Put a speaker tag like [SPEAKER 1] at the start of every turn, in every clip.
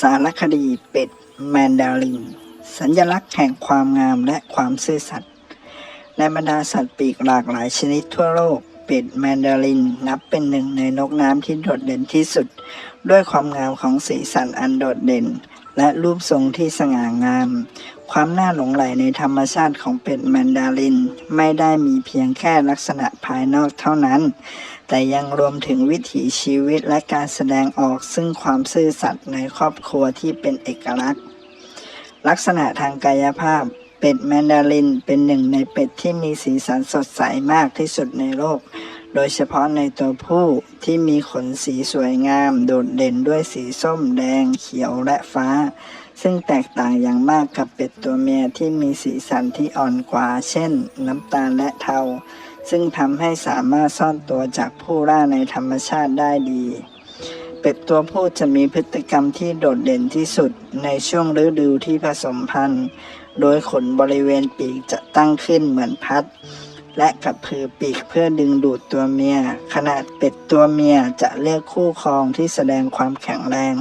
[SPEAKER 1] สารคดีเป็ดแมนดาริน สัญลักษณ์แห่งความงามและความซื่อสัตย์ในบรรดาสัตว์ปีกหลากหลายชนิดทั่วโลก เป็ดแมนดารินนับเป็นหนึ่งในนกน้ำที่โดดเด่นที่สุด ด้วยความงามของสีสันอันโดดเด่น และรูปทรงที่สง่างาม ความน่าหลงใหลในธรรมชาติของเป็ดแมนดาริน ไม่ได้มีเพียงแค่ลักษณะภายนอกเท่านั้น แต่ยังรวมถึงวิถีชีวิตและการแสดงออกซึ่งความซื่อสัตย์ในครอบครัวที่เป็นเอกลักษณ์ ลักษณะทางกายภาพ เป็ดแมนดารินเป็นหนึ่งในเป็ดที่มีสีสันสดใสมากที่สุดในโลก โดยเฉพาะในตัวผู้ที่มีขนสีสวยงาม โดดเด่นด้วยสีส้มแดง เขียวและฟ้า ซึ่งแตกต่างอย่างมากกับเป็ดตัวเมียที่มีสีสันที่อ่อนกว่า เช่น น้ำตาลและเทา ซึ่งทำให้สามารถซ่อนตัวจากผู้ล่าในธรรมชาติได้ดีเป็ดตัวผู้จะมีพฤติกรรมที่โดดเด่นที่สุดในช่วงฤดูที่ผสมพันธุ์ โดยขนบริเวณปีกจะตั้งขึ้นเหมือนพัด และกระพือปีกเพื่อดึงดูดตัวเมียขณะเป็ดตัวเมียจะเลือกคู่ครองที่แสดงความแข็งแรง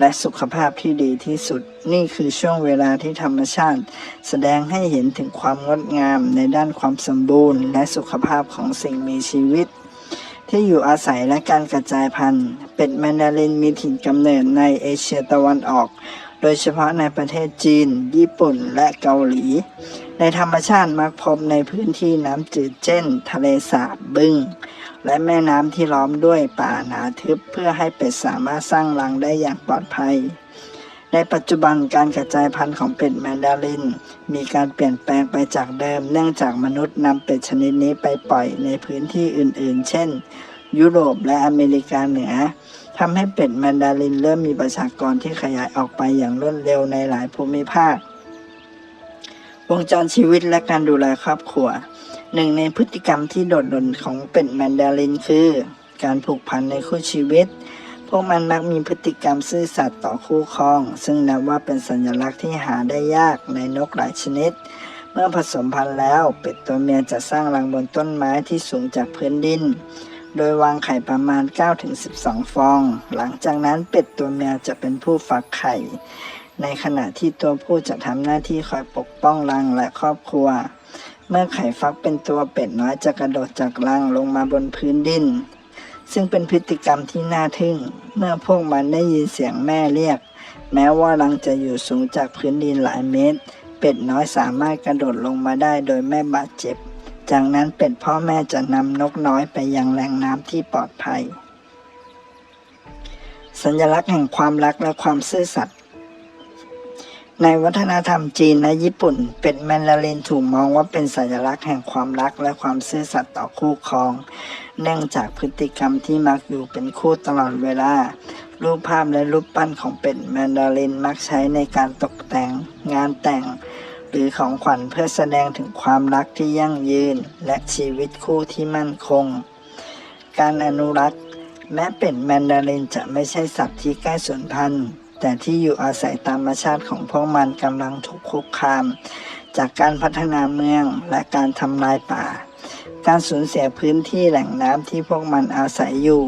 [SPEAKER 1] และสุขภาพที่ดีที่สุด นี่คือช่วงเวลาที่ธรรมชาติ แสดงให้เห็นถึงความงดงามในด้านความสมบูรณ์ และสุขภาพของสิ่งมีชีวิต ที่อยู่อาศัยและการกระจายพันธุ์ เป็ดแมนดารินมีถิ่นกำเนิดในเอเชียตะวันออก โดยเฉพาะในประเทศจีน ญี่ปุ่นและเกาหลี ในธรรมชาติมักพบในพื้นที่น้ำจืดเช่น ทะเลสาบบึ้ง และแม่น้ำที่ล้อมด้วยป่าหนาทึบเพื่อให้เป็ดสามารถสร้างรังได้อย่างปลอดภัย ในปัจจุบันการกระจายพันธุ์ของเป็ดแมนดาริน มีการเปลี่ยนแปลงไปจากเดิม เนื่องจากมนุษย์นำเป็ดชนิดนี้ไปปล่อยในพื้นที่อื่น ๆ เช่น ยุโรปและอเมริกาเหนือ ทำให้เป็ดแมนดารินเริ่มมีประชากรที่ขยายออกไปอย่างรวดเร็วในหลายภูมิภาค วงจรชีวิตและการดูแลครอบครัว หนึ่งในพฤติกรรมที่โดดเด่นของเป็ดแมนดารินคือ การผูกพันในคู่ชีวิต พวกมันมักมีพฤติกรรมซื่อสัตย์ต่อคู่ครอง ซึ่งนับว่าเป็นสัญลักษณ์ที่หาได้ยากในนกหลายชนิด เมื่อผสมพันธุ์แล้ว เป็ดตัวเมียจะสร้างรังบนต้นไม้ที่สูงจากพื้นดิน โดยวางไข่ประมาณ 9-12 ฟอง หลังจากนั้นเป็ดตัวเมียจะเป็นผู้ฟักไข่ ในขณะที่ตัวผู้จะทำหน้าที่คอยปกป้องรังและครอบครัว เมื่อไข่ฟักเป็นตัวเป็ดน้อยจะกระโดดจากรังลงมาบนพื้นดิน ซึ่งเป็นพฤติกรรมที่น่าทึ่ง เมื่อพวกมันได้ยินเสียงแม่เรียก แม้ว่ารังจะอยู่สูงจากพื้นดินหลายเมตร เป็ดน้อยสามารถกระโดดลงมาได้โดยไม่บาดเจ็บ จากนั้นเป็ดพ่อแม่จะนำนกน้อยไปยังแหล่งน้ำที่ปลอดภัย สัญลักษณ์แห่งความรักและความซื่อสัตย์ในวัฒนธรรมจีนและญี่ปุ่น เป็ดแมนดารินถูกมองว่าเป็นสัญลักษณ์แห่งความรักและความซื่อสัตย์ต่อคู่ครอง เนื่องจากพฤติกรรมที่มักอยู่เป็นคู่ตลอดเวลา รูปภาพและรูปปั้นของเป็ดแมนดารินมักใช้ในการตกแต่ง งานแต่ง หรือของขวัญเพื่อแสดงถึงความรักที่ยั่งยืน และชีวิตคู่ที่มั่นคง การอนุรักษ์แม้เป็ดแมนดารินจะไม่ใช่สัตว์ที่ใกล้สูญพันธุ์แต่ที่อยู่อาศัยตามธรรมชาติของพวกมันกำลังถูกคุกคาม จากการพัฒนาเมืองและการทำลายป่า การสูญเสียพื้นที่แหล่งน้ำที่พวกมันอาศัยอยู่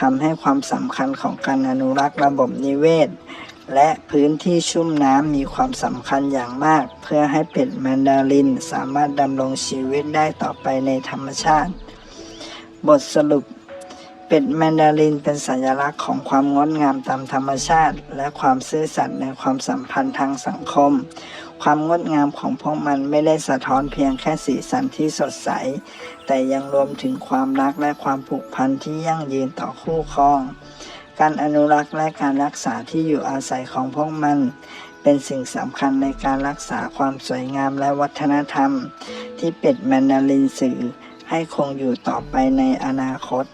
[SPEAKER 1] ทำให้ความสำคัญของการอนุรักษ์ระบบนิเวศ และพื้นที่ชุ่มน้ำมีความสำคัญอย่างมาก เพื่อให้เป็ดแมนดารินสามารถดำรงชีวิตได้ต่อไปในธรรมชาติ บทสรุป เป็ดแมนดารินเป็นสัญลักษณ์ของความงดงามตามธรรมชาติ และความซื่อสัตย์ในความสัมพันธ์ทางสังคม ความงดงามของพวกมันไม่ได้สะท้อนเพียงแค่สีสันที่สดใส แต่ยังรวมถึงความรักและความผูกพันที่ยั่งยืนต่อคู่ครอง การอนุรักษ์และการรักษาที่อยู่อาศัยของพวกมัน เป็นสิ่งสำคัญในการรักษาความสวยงามและวัฒนธรรม ที่เป็ดแมนดารินสื่อให้คงอยู่ต่อไปในอนาคต